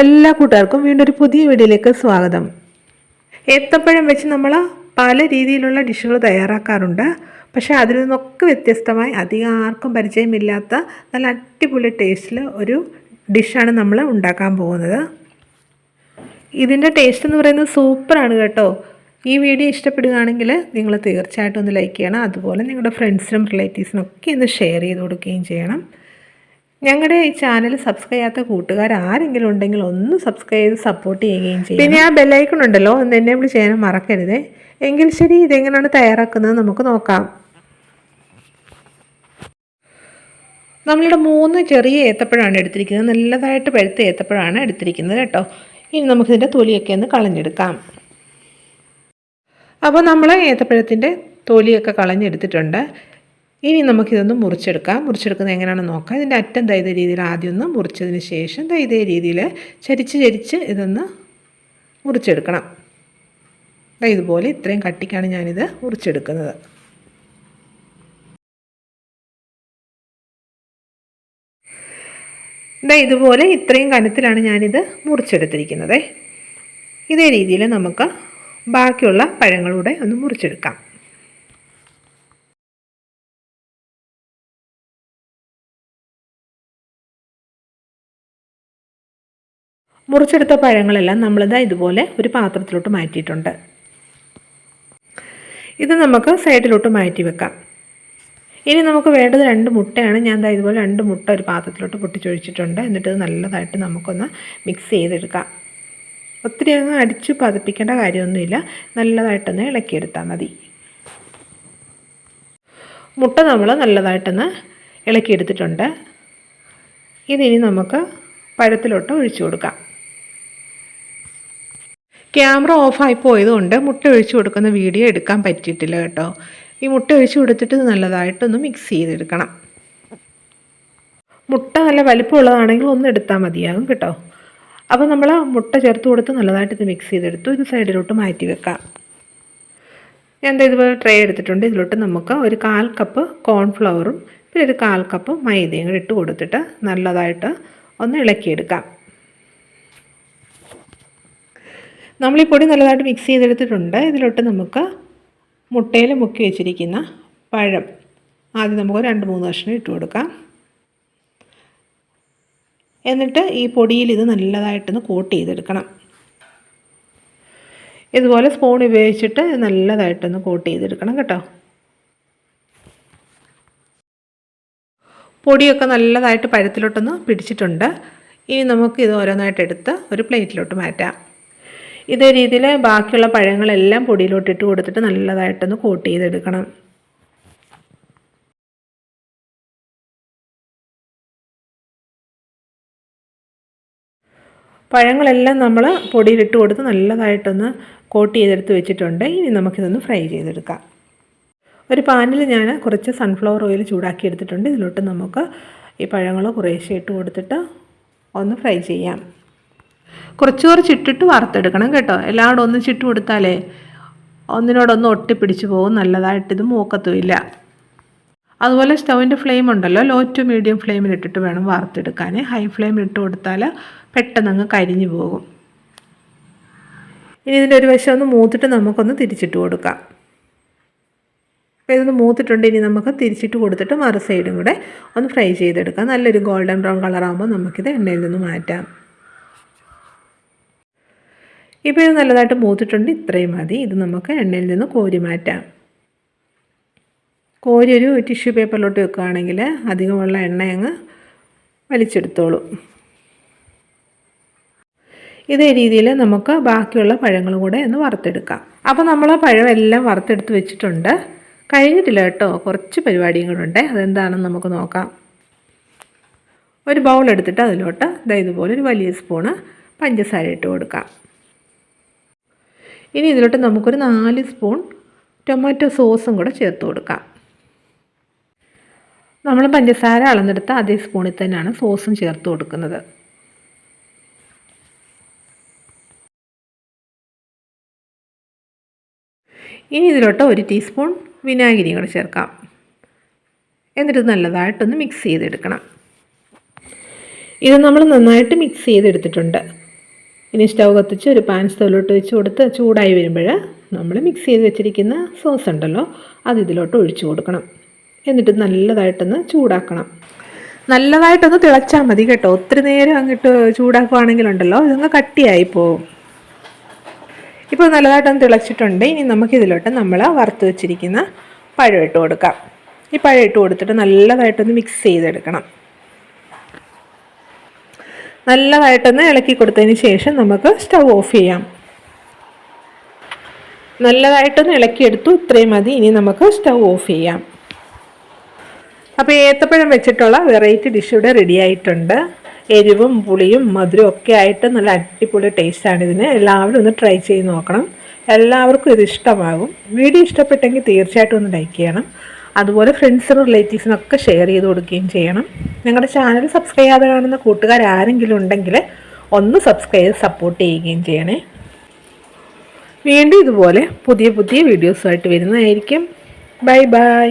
എല്ലാ കൂട്ടുകാർക്കും വീണ്ടും ഒരു പുതിയ വീഡിയോയിലേക്ക് സ്വാഗതം. ഏത്തപ്പഴം വെച്ച് നമ്മൾ പല രീതിയിലുള്ള ഡിഷുകൾ തയ്യാറാക്കാറുണ്ട്. പക്ഷേ അതിൽ നിന്നൊക്കെ വ്യത്യസ്തമായി അധികം ആർക്കും പരിചയമില്ലാത്ത നല്ല അടിപൊളി ടേസ്റ്റിൽ ഒരു ഡിഷാണ് നമ്മൾ ഉണ്ടാക്കാൻ പോകുന്നത്. ഇതിന്റെ ടേസ്റ്റ് എന്ന് പറയുന്നത് സൂപ്പറാണ് കേട്ടോ. ഈ വീഡിയോ ഇഷ്ടപ്പെടുകയാണെങ്കിൽ നിങ്ങൾ തീർച്ചയായിട്ടും ഒന്ന് ലൈക്ക് ചെയ്യണം. അതുപോലെ നിങ്ങളുടെ ഫ്രണ്ട്സിനും റിലേറ്റീവ്സിനും ഒക്കെ ഒന്ന് ഷെയർ ചെയ്ത് കൊടുക്കുകയും ചെയ്യണം. ഞങ്ങളുടെ ഈ ചാനൽ സബ്സ്ക്രൈബ് ചെയ്യാത്ത കൂട്ടുകാർ ആരെങ്കിലും ഉണ്ടെങ്കിൽ ഒന്ന് സബ്സ്ക്രൈബ് ചെയ്ത് സപ്പോർട്ട് ചെയ്യുകയും ചെയ്യും പിന്നെ ആ ബെല്ലൈക്കൺ ഉണ്ടല്ലോ ഒന്ന് എന്നെ വിളിച്ച് ചെയ്യാനും മറക്കരുതേ. എങ്കിൽ ശരി ഇതെങ്ങനെയാണ് തയ്യാറാക്കുന്നത് നമുക്ക് നോക്കാം. നമ്മളുടെ മൂന്ന് ചെറിയ ഏത്തപ്പഴമാണ് എടുത്തിരിക്കുന്നത്. നല്ലതായിട്ട് പഴുത്ത ഏത്തപ്പഴമാണ് എടുത്തിരിക്കുന്നത് കേട്ടോ. ഇനി നമുക്കിതിന്റെ തൊലിയൊക്കെ ഒന്ന് കളഞ്ഞെടുക്കാം. അപ്പോൾ നമ്മൾ ഏത്തപ്പഴത്തിന്റെ തൊലിയൊക്കെ കളഞ്ഞെടുത്തിട്ടുണ്ട്. ഇനി നമുക്കിതൊന്ന് മുറിച്ചെടുക്കാം. മുറിച്ചെടുക്കുന്നത് എങ്ങനെയാണെന്ന് നോക്കാം. ഇതിന്റെ അറ്റം തൈത രീതിയിൽ ആദ്യം ഒന്ന് മുറിച്ചതിന് ശേഷം ദൈതേ രീതിയിൽ ചരിച്ച് ചരിച്ച് ഇതൊന്ന് മുറിച്ചെടുക്കണം. ഇതുപോലെ ഇത്രയും കട്ടിക്കാണ് ഞാനിത് മുറിച്ചെടുക്കുന്നത്. ഇതാ ഇതുപോലെ ഇത്രയും കനത്തിലാണ് ഞാനിത് മുറിച്ചെടുത്തിരിക്കുന്നത്. ഇതേ രീതിയിൽ നമുക്ക് ബാക്കിയുള്ള പഴങ്ങളൂടെ ഒന്ന് മുറിച്ചെടുക്കാം. മുറിച്ചെടുത്ത പഴങ്ങളെല്ലാം നമ്മളിതാ ഇതുപോലെ ഒരു പാത്രത്തിലോട്ട് മാറ്റിയിട്ടുണ്ട്. ഇത് നമുക്ക് സൈഡിലോട്ട് മാറ്റി വെക്കാം. ഇനി നമുക്ക് വേണ്ടത് രണ്ട് മുട്ടയാണ്. ഞാൻ ദാ ഇതുപോലെ രണ്ട് മുട്ട ഒരു പാത്രത്തിലോട്ട് പൊട്ടിച്ചൊഴിച്ചിട്ടുണ്ട്. എന്നിട്ട് ഇത് നല്ലതായിട്ട് നമുക്കൊന്ന് മിക്സ് ചെയ്തെടുക്കാം. ഒത്തിരി അങ്ങ് അടിച്ച് പതിപ്പിക്കേണ്ട കാര്യമൊന്നുമില്ല. നല്ലതായിട്ടൊന്ന് ഇളക്കിയെടുത്താൽ മതി. മുട്ട നമ്മൾ നല്ലതായിട്ടൊന്ന് ഇളക്കിയെടുത്തിട്ടുണ്ട്. ഇതിനി നമുക്ക് പഴത്തിലോട്ട് ഒഴിച്ചു കൊടുക്കാം. ക്യാമറ ഓഫായി പോയതുകൊണ്ട് മുട്ട ഒഴിച്ചു കൊടുക്കുന്ന വീഡിയോ എടുക്കാൻ പറ്റിയിട്ടില്ല കേട്ടോ. ഈ മുട്ട ഒഴിച്ചു കൊടുത്തിട്ട് നല്ലതായിട്ടൊന്ന് മിക്സ് ചെയ്തെടുക്കണം. മുട്ട നല്ല വലിപ്പമുള്ളതാണെങ്കിൽ ഒന്ന് എടുത്താൽ മതിയാകും കേട്ടോ. അപ്പോൾ നമ്മൾ മുട്ട ചേർത്ത് കൊടുത്ത് നല്ലതായിട്ട് ഇത് മിക്സ് ചെയ്തെടുത്തു. ഇത് സൈഡിലോട്ട് മാറ്റി വെക്കാം. ഞാൻ ഇതുപോലെ ട്രേ എടുത്തിട്ടുണ്ട്. ഇതിലോട്ട് നമുക്ക് ഒരു കാൽ കപ്പ് കോൺഫ്ലവറും പിന്നെ ഒരു കാൽ കപ്പ് മൈദയും കൂടി ഇട്ട് കൊടുത്തിട്ട് നല്ലതായിട്ട് ഒന്ന് ഇളക്കിയെടുക്കാം. നമ്മൾ ഈ പൊടി നല്ലതായിട്ട് മിക്സ് ചെയ്തെടുത്തിട്ടുണ്ട്. ഇതിലോട്ട് നമുക്ക് മുട്ടയിൽ മുക്കി വെച്ചിരിക്കുന്ന പഴം ആദ്യം നമുക്ക് രണ്ട് മൂന്ന് കഷ്ണം ഇട്ട് കൊടുക്കാം. എന്നിട്ട് ഈ പൊടിയിൽ ഇത് നല്ലതായിട്ടൊന്ന് കോട്ട് ചെയ്തെടുക്കണം. ഇതുപോലെ സ്പൂൺ ഉപയോഗിച്ചിട്ട് നല്ലതായിട്ടൊന്ന് കോട്ട് ചെയ്തെടുക്കണം കേട്ടോ. പൊടിയൊക്കെ നല്ലതായിട്ട് പഴത്തിലോട്ടൊന്ന് പിടിച്ചിട്ടുണ്ട്. ഇനി നമുക്ക് ഇത് ഓരോന്നായിട്ട് എടുത്ത് ഒരു പ്ലേറ്റിലോട്ട് മാറ്റാം. ഇതേ രീതിയിൽ ബാക്കിയുള്ള പഴങ്ങളെല്ലാം പൊടിയിലോട്ടിട്ട് കൊടുത്തിട്ട് നല്ലതായിട്ടൊന്ന് കോട്ട് ചെയ്തെടുക്കണം. പഴങ്ങളെല്ലാം നമ്മൾ പൊടിയിലിട്ട് കൊടുത്ത് നല്ലതായിട്ടൊന്ന് കോട്ട് ചെയ്തെടുത്ത് വെച്ചിട്ടുണ്ട്. ഇനി നമുക്കിതൊന്ന് ഫ്രൈ ചെയ്തെടുക്കാം. ഒരു പാനിൽ ഞാൻ കുറച്ച് സൺഫ്ലവർ ഓയിൽ ചൂടാക്കി എടുത്തിട്ടുണ്ട് ഇതിലോട്ട് നമുക്ക് ഈ പഴങ്ങൾ കുറേശ്ശെ ഇട്ട് കൊടുത്തിട്ട് ഒന്ന് ഫ്രൈ ചെയ്യാം. കുറച്ച് കുറച്ച് ഇട്ടിട്ട് വറുത്തെടുക്കണം കേട്ടോ. എല്ലാവരും ഒന്ന് ചിട്ട് കൊടുത്താലേ ഒന്നിനോടൊന്ന് ഒട്ടിപ്പിടിച്ച് പോകും. നല്ലതായിട്ട് ഇത് മൂക്കത്തുമില്ല. അതുപോലെ സ്റ്റൗവിന്റെ ഫ്ലെയിം ഉണ്ടല്ലോ. ലോ ടു മീഡിയം ഫ്ലെയിമിൽ ഇട്ടിട്ട് വേണം വറുത്തെടുക്കാൻ ഹൈ ഫ്ലെയിമിൽ ഇട്ട് കൊടുത്താൽ പെട്ടെന്ന് അങ്ങ് കരിഞ്ഞു പോകും. ഇനി ഇതിന്റെ ഒരു വശം ഒന്ന് മൂത്തിട്ട് നമുക്കൊന്ന് തിരിച്ചിട്ട് കൊടുക്കാം. അപ്പോൾ ഇതൊന്ന് മൂത്തിട്ടുണ്ട്. ഇനി നമുക്ക് തിരിച്ചിട്ട് കൊടുത്തിട്ട് മറു സൈഡും കൂടെ ഒന്ന് ഫ്രൈ ചെയ്തെടുക്കാം. നല്ലൊരു ഗോൾഡൻ ബ്രൗൺ കളറാകുമ്പോൾ നമുക്കിത് എണ്ണയിൽ നിന്ന് മാറ്റാം. ഇപ്പോൾ ഇത് നല്ലതായിട്ട് മൂത്തിട്ടുണ്ട്. ഇത്രയും മതി. ഇത് നമുക്ക് എണ്ണയിൽ നിന്ന് കോരി മാറ്റാം. കോരി ഒരു ടിഷ്യൂ പേപ്പറിലോട്ട് വെക്കുകയാണെങ്കിൽ അധികമുള്ള എണ്ണ അങ്ങ് വലിച്ചെടുത്തോളൂ. ഇതേ രീതിയിൽ നമുക്ക് ബാക്കിയുള്ള പഴങ്ങളും കൂടെ ഒന്ന് വറുത്തെടുക്കാം. അപ്പോൾ നമ്മൾ പഴം എല്ലാം വറുത്തെടുത്ത് വെച്ചിട്ടുണ്ട്. കഴിഞ്ഞിട്ടില്ല കേട്ടോ. കുറച്ച് പരിപാടിയും കൂടെ അതെന്താണെന്ന് നമുക്ക് നോക്കാം. ഒരു ബൗൾ എടുത്തിട്ട് അതിലോട്ട് ഇതാ ഇതുപോലെ ഒരു വലിയ സ്പൂണ് പഞ്ചസാര ഇട്ട് കൊടുക്കാം. ഇനി ഇതിലോട്ട് നമുക്കൊരു നാല് സ്പൂൺ ടൊമാറ്റോ സോസും കൂടെ ചേർത്ത് കൊടുക്കാം. നമ്മൾ പഞ്ചസാര അളന്നെടുത്ത അതേ സ്പൂണിൽ തന്നെയാണ് സോസും ചേർത്ത് കൊടുക്കുന്നത്. ഇനി ഇതിലോട്ട് ഒരു ടീസ്പൂൺ വിനാഗിരി കൂടെ ചേർക്കാം. എന്നിട്ട് നല്ലതായിട്ടൊന്ന് മിക്സ് ചെയ്തെടുക്കണം. ഇത് നമ്മൾ നന്നായിട്ട് മിക്സ് ചെയ്തെടുത്തിട്ടുണ്ട്. ഇനി സ്റ്റൗ കത്തിച്ച് ഒരു പാൻ സ്റ്റൗവിലോട്ട് വെച്ച് കൊടുത്ത് ചൂടായി വരുമ്പോൾ നമ്മൾ മിക്സ് ചെയ്ത് വെച്ചിരിക്കുന്ന സോസ് ഉണ്ടല്ലോ അത് ഇതിലോട്ട് ഒഴിച്ചു കൊടുക്കണം. എന്നിട്ട് നല്ലതായിട്ടൊന്ന് ചൂടാക്കണം. നല്ലതായിട്ടൊന്ന് തിളച്ചാൽ മതി കേട്ടോ. ഒത്തിരി നേരം അങ്ങോട്ട് ചൂടാക്കുകയാണെങ്കിലുണ്ടല്ലോ ഇതങ്ങ് കട്ടിയായി പോവും ഇപ്പോൾ നല്ലതായിട്ടൊന്ന് തിളച്ചിട്ടുണ്ട്. ഇനി നമുക്കിതിലോട്ട് നമ്മൾ വറുത്ത് വെച്ചിരിക്കുന്ന പഴം ഇട്ട് കൊടുക്കാം. ഈ പഴം ഇട്ട് കൊടുത്തിട്ട് നല്ലതായിട്ടൊന്ന് മിക്സ് ചെയ്തെടുക്കണം. നല്ലതായിട്ടൊന്ന് ഇളക്കി കൊടുത്തതിന് ശേഷം നമുക്ക് സ്റ്റൗ ഓഫ് ചെയ്യാം. നല്ലതായിട്ടൊന്ന് ഇളക്കിയെടുത്തു ഇത്രയും മതി. ഇനി നമുക്ക് സ്റ്റൗ ഓഫ് ചെയ്യാം. അപ്പോൾ ഏത്തപ്പഴം വെച്ചിട്ടുള്ള വെറൈറ്റി ഡിഷ് ഇവിടെ റെഡി ആയിട്ടുണ്ട്. എരിവും പുളിയും മധുരവും ഒക്കെ ആയിട്ട് നല്ല അടിപൊളി ടേസ്റ്റാണ് ഇതിന്. എല്ലാവരും ഒന്ന് ട്രൈ ചെയ്ത് നോക്കണം. എല്ലാവർക്കും ഇത് ഇഷ്ടമാകും. വീഡിയോ ഇഷ്ടപ്പെട്ടെങ്കിൽ തീർച്ചയായിട്ടും ഒന്ന് ലൈക്ക് ചെയ്യണം. അതുപോലെ ഫ്രണ്ട്സിനും റിലേറ്റീവ്സിനൊക്കെ ഷെയർ ചെയ്ത് കൊടുക്കുകയും ചെയ്യണം. ഞങ്ങളുടെ ചാനൽ സബ്സ്ക്രൈബ് ചെയ്യാതെ കാണുന്ന കൂട്ടുകാർ ആരെങ്കിലും ഉണ്ടെങ്കിൽ ഒന്ന് സബ്സ്ക്രൈബ് സപ്പോർട്ട് ചെയ്യുകയും ചെയ്യണേ. വീണ്ടും ഇതുപോലെ പുതിയ പുതിയ വീഡിയോസുമായിട്ട് വരുന്നതായിരിക്കും. Bye bye